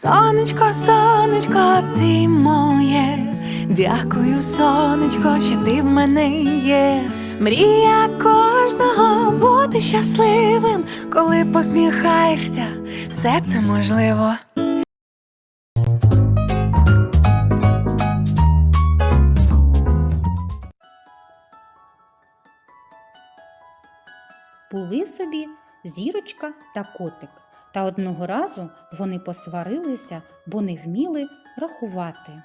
Сонечко, сонечко, ти моє. Дякую, сонечко, що ти в мене є. Мрія кожного бути щасливим, коли посміхаєшся, все це можливо. Були собі зірочка та котик, та одного разу вони посварилися, бо не вміли рахувати.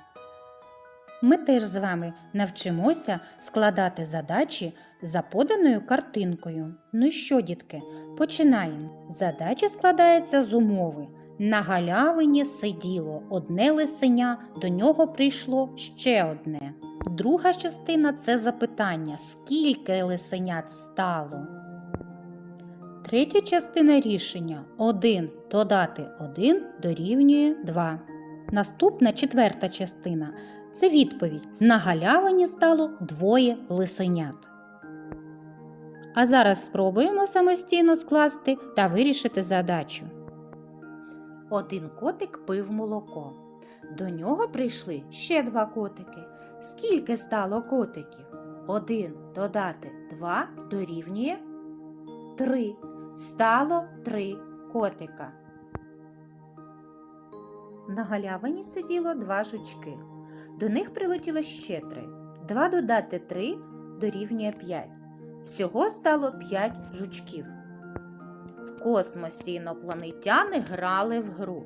Ми теж з вами навчимося складати задачі за поданою картинкою. Ну що, дітки, починаємо. Задача складається з умови. На галявині сиділо одне лисеня, до нього прийшло ще одне. Друга частина це запитання: скільки лисенят стало? Третя частина рішення 1 додати 1 дорівнює 2. Наступна четверта частина це відповідь. На галявині стало двоє лисенят. А зараз спробуємо самостійно скласти та вирішити задачу. Один котик пив молоко. До нього прийшли ще два котики. Скільки стало котиків? Один додати 2 дорівнює 3. Стало три котика. На галявині сиділо два жучки. До них прилетіло ще три. Два додати три дорівнює п'ять. Всього стало п'ять жучків. В космосі інопланетяни грали в гру.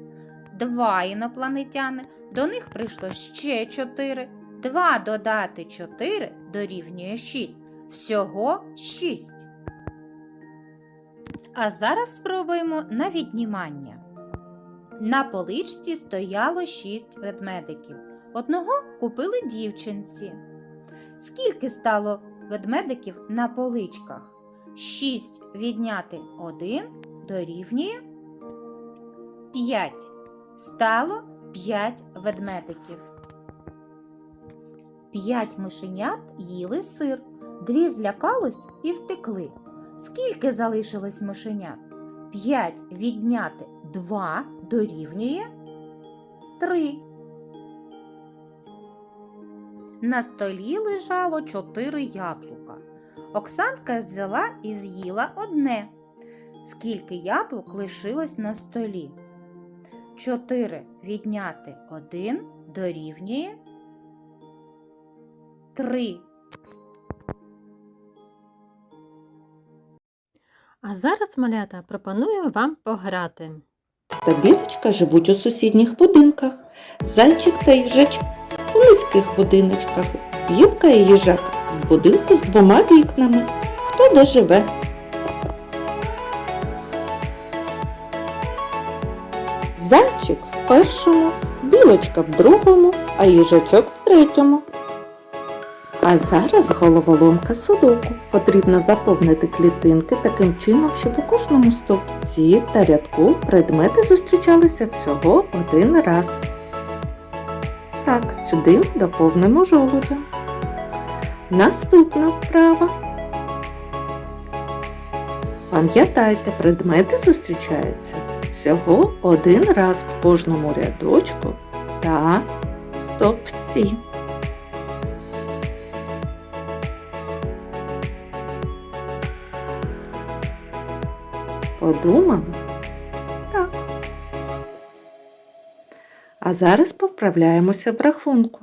Два інопланетяни, до них прийшло ще чотири. Два додати чотири дорівнює шість. Всього шість. А зараз спробуємо на віднімання. На поличці стояло шість ведмедиків. Одного купили дівчинці. Скільки стало ведмедиків на поличках? Шість відняти один дорівнює п'ять. Стало п'ять ведмедиків. П'ять мишенят їли сир. Дві злякалось і втекли. Скільки залишилось мишенят? 5 відняти 2 дорівнює 3. На столі лежало 4 яблука. Оксанка взяла і з'їла одне. Скільки яблук лишилось на столі? 4 відняти 1 дорівнює 3. А зараз, малята, пропоную вам пограти. та білочка живуть у сусідніх будинках. Зайчик та їжачок у низьких будиночках. Білка і їжак в будинку з двома вікнами. Хто де живе? Зайчик в першому, білочка в другому, а їжачок в третьому. А зараз головоломка судоку. Потрібно заповнити клітинки таким чином, щоб у кожному стовпці та рядку предмети зустрічалися всього один раз. Так, сюди доповнимо жолудя. Наступна вправа. Пам'ятайте, предмети зустрічаються всього один раз в кожному рядочку та стовпці. Подумали? Так. А зараз повправляємося в рахунку.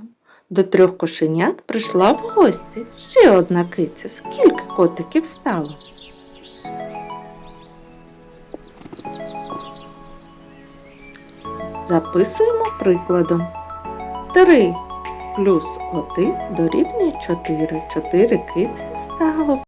До трьох кошенят прийшла в гості ще одна киця. Скільки котиків стало? Записуємо прикладом. 3 плюс 1 дорівнює 4. 4 киці стало.